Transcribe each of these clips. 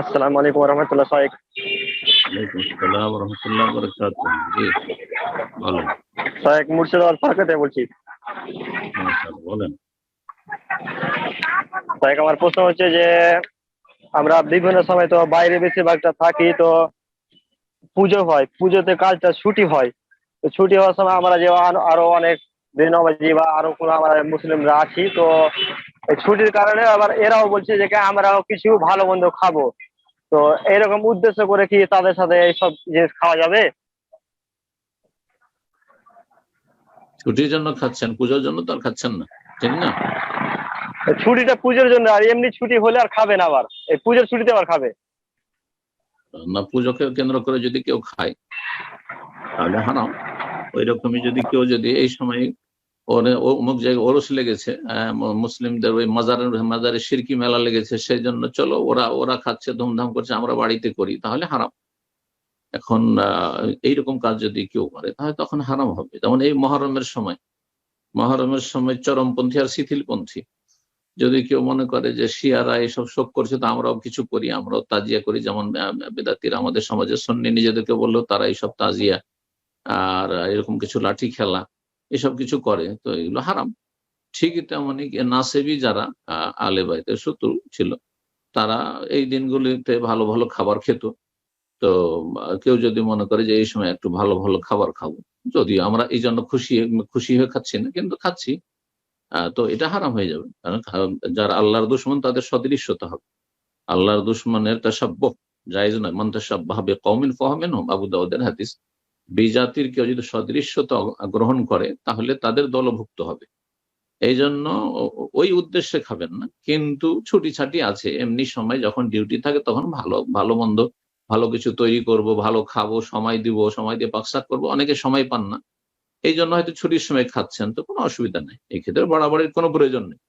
আসসালামু আলাইকুম রহমতুল্লাহ সাহেব। ওয়ালাইকুম আসসালাম রহমতুল্লাহ বরকাত জি বলেন। সাহেব মুর্শিদাবাদ ফাঁকাতে বলছি। বলেন। সাহেব আমার প্রশ্ন হচ্ছে যে আমরা বিভিন্ন সময় তো বাইরে বেশিরভাগটা থাকি তো পুজো হয় পুজোতে কাজটা ছুটি হয়। তো ছুটি হওয়ার সময় আমরা যে আরো- অনেক দিনবাজি বা আরও কোনো আমরা মুসলিমরা আছি তো ছুটির কারণে আবার এরাও বলছে যে কি আমরাও কিছু ভালো মন্দ খাব। তো এরকম উদ্দেশ্য করে কি তাদের সাথে এইসব জিনিস খাওয়া যাবে? ছুটির জন্য খাচ্ছেন পুজোর জন্য তো আর খাচ্ছেন না ঠিক না? ছুটিটা পুজোর জন্য আর এমনি ছুটি হলে আর খাবে না আবার এই পুজোর ছুটিতে আবার খাবে। না পুজোকে কেন্দ্র করে যদি কেউ খায় তাহলে হারাম। ওই রকমই যদি কেউ যদি এই সময় অমুক জায়গায় ওরস লেগেছে মুসলিমদের ওই মাজারের মাজারে সিরকি মেলা লেগেছে সেই জন্য চলো, ওরা ওরা খাচ্ছে, ধুমধাম করছে, আমরা বাড়িতে করি, তাহলে হারাম। এখন এইরকম কাজ যদি কেউ করে, তাহলে তখন হারাম হবে। যেমন এই মহরমের সময় মহরমের সময় চরমপন্থী আর শিথিলপন্থী। যদি কেউ মনে করে যে শিয়ারা এসব শোক করছে, তো আমরাও কিছু করি, আমরাও তাজিয়া করি, যেমন বেদাতিরা আমাদের সমাজে সন্নি নিজেদেরকে বলল তারা এইসব তাজিয়া, আর এরকম কিছু লাঠি খেলা এসব কিছু করে, তো এগুলো হারাম। ঠিকই তেমনই নাসেবি যারা আলে বাইতের শত্রু ছিল, তারা এই দিনগুলিতে ভালো ভালো খাবার খেত। তো কেউ যদি মনে করে যে এই সময় একটু ভালো ভালো খাবার খাব, যদিও আমরা এই জন্য খুশি খুশি হয়ে খাচ্ছি না, কিন্তু খাচ্ছি। তো এটা হারাম হয়ে যাবে। কারণ যারা আল্লাহর দুশ্মন, তাদের সদৃশ্যতা হবে। আল্লাহর দুশ্মনের তাসাব্য জায়েজ নয়। মন্তাসাব ভাবে কৌমিন ফহমেন হোম আবু হাদিস বিজাতির কেউ যদি সদৃশ্যতা গ্রহণ করে, তাহলে তাদের দলভুক্ত হবে। এই জন্য ওই উদ্দেশ্যে খাবেন না। কিন্তু ছুটি ছাটি আছে। এমনি সময় যখন ডিউটি থাকে, তখন ভালো ভালো মন্দ, ভালো কিছু তৈরি করব, ভালো খাব, সময় দিব, সময় দিয়ে পাকশাক করব। অনেকে সময় পান না। এই জন্য হয়তো ছুটির সময় খাচ্ছেন তো কোনো অসুবিধা নেই। এই ক্ষেত্রে বাড়াবাড়ির কোনো প্রয়োজন নেই।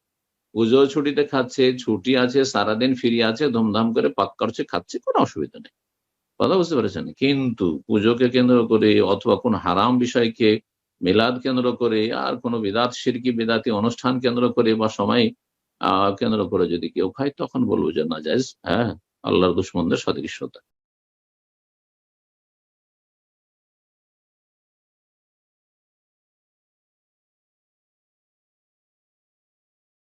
পুজো ছুটিতে খাচ্ছে, ছুটি আছে, সারাদিন ফিরিয়ে আছে, ধুমধাম করে পাক করছে, খাচ্ছে, কোনো অসুবিধা নেই। কথা বুঝতে পেরেছেন? কিন্তু পুজোকে কেন্দ্র করে অথবা কোন হারাম বিষয়কে মিলাদ কেন্দ্র করে আর কোনো বিদাত, সিরকি বিদাতি অনুষ্ঠান কেন্দ্র করে বা সময়, আহ, কেন্দ্র করে যদি কেউ খায়, তখন বলব যে না যাইজ হ্যাঁ আল্লাহর দুশ্মনদের সদৃশ্যতা